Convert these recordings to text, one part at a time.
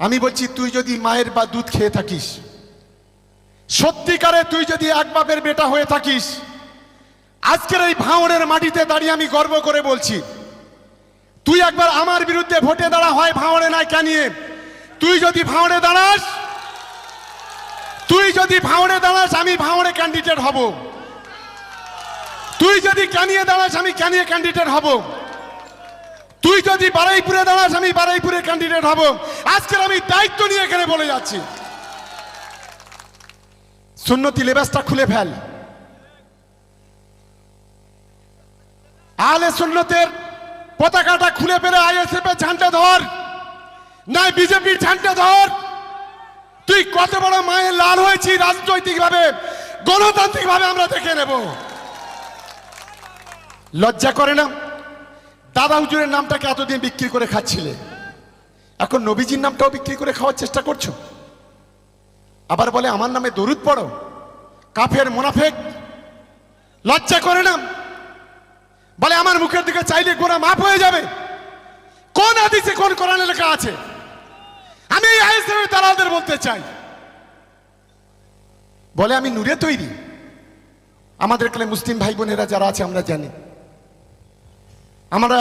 আমি বলছি, তুই যদি মায়ের বা দুধ খেয়ে থাকিস, সত্যিকারে তুই যদি এক বাপের বেটা হয়ে থাকিস, আজকের এই ভাঙনের মাটিতে দাঁড়িয়ে আমি গর্ব করে বলছি, তুই একবার আমার বিরুদ্ধে ভোটে দাঁড়া, হয় ভাঙড়ে নাই কানিয়ে তুই যদি ভাঙড়ে দাঁড়াস, তুই যদি ভাঙড়ে দাঁড়াস, আমি ভাঙড়ে ক্যান্ডিডেট হব। তুই যদি কানিয়ে দাঁড়াস, আমি কানিয়ে ক্যান্ডিডেট হব। তুই যদি বারাইপুরে দাঁড়াস, আমি বারাইপুরে ক্যান্ডিডেট হব। আজকের আমি দায়িত্ব নিয়ে এখানে বলে যাচ্ছি। সুন্নতি লেবাসটা খুলে ফেল। আলে সুন্নতের পতাকাটা খুলে ফেলে আইএসএফ এর ঝান্ডা ধর, নাই বিজেপির ঝান্ডা ধর। তুই কত বড় মায়ের লাল হয়েছি রাজনৈতিক ভাবে গণতান্ত্রিক ভাবে আমরা দেখে নেব। লজ্জা করে না? দাদা হুজুরের নামটাকে এতদিন বিক্রি করে খাচ্ছিলে। এখন নবীজির নামটাও বিক্রি করে খাওয়ার চেষ্টা করছ। আবার বলে, আমার নামে দরুদ পড়ো, কাফের মোনাফেক, লজ্জা করে না। বলে, আমার মুখের দিকে চাইলে গোনা মাফ হয়ে যাবে। কোন হাদিসে, কোন কোরআনে লেখা আছে? আমি এই আইএসএফ দালালদের বলতে চাই। বলে, আমি নূরে তৈরি। আমাদের এখানে মুসলিম ভাই বোনেরা যারা আছে, আমরা জানি। আমরা,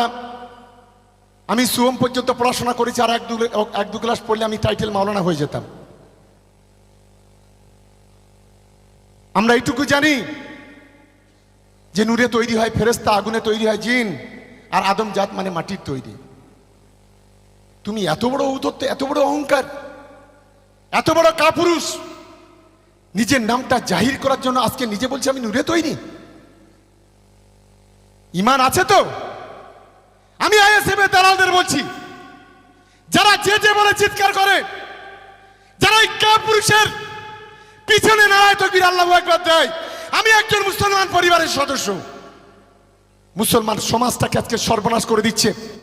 আমি সুয়ম পর্যন্ত পড়াশোনা করেছি আর এক দু এক দু ক্লাস পড়লে আমি টাইটেল মাওলানা হয়ে যেতাম। আমরা এইটুকু জানি যে নূরে তৈরি হয় ফেরেস্তা আগুনে তৈরি হয় জিন, আর আদম জাত মানে মাটির তৈরি। তুমি এত বড় ঔদত্ত এত বড় অহংকার, এত বড় কাপুরুষ, নিজের নামটা জাহির করার জন্য আজকে নিজে বলছে আমি নূরে তৈরি। ইমান আছে তো আমি আইএসএফ এর দালালদের বলছি, যারা যে যে বলে চিৎকার করে, যারা ওই কাপুরুষের পিছনে নাড়ায় তকবির আল্লাহ একবার দেয়, আমি একজন মুসলমান পরিবারের সদস্য। মুসলমান সমাজটাকে আজকে সর্বনাশ করে দিচ্ছে।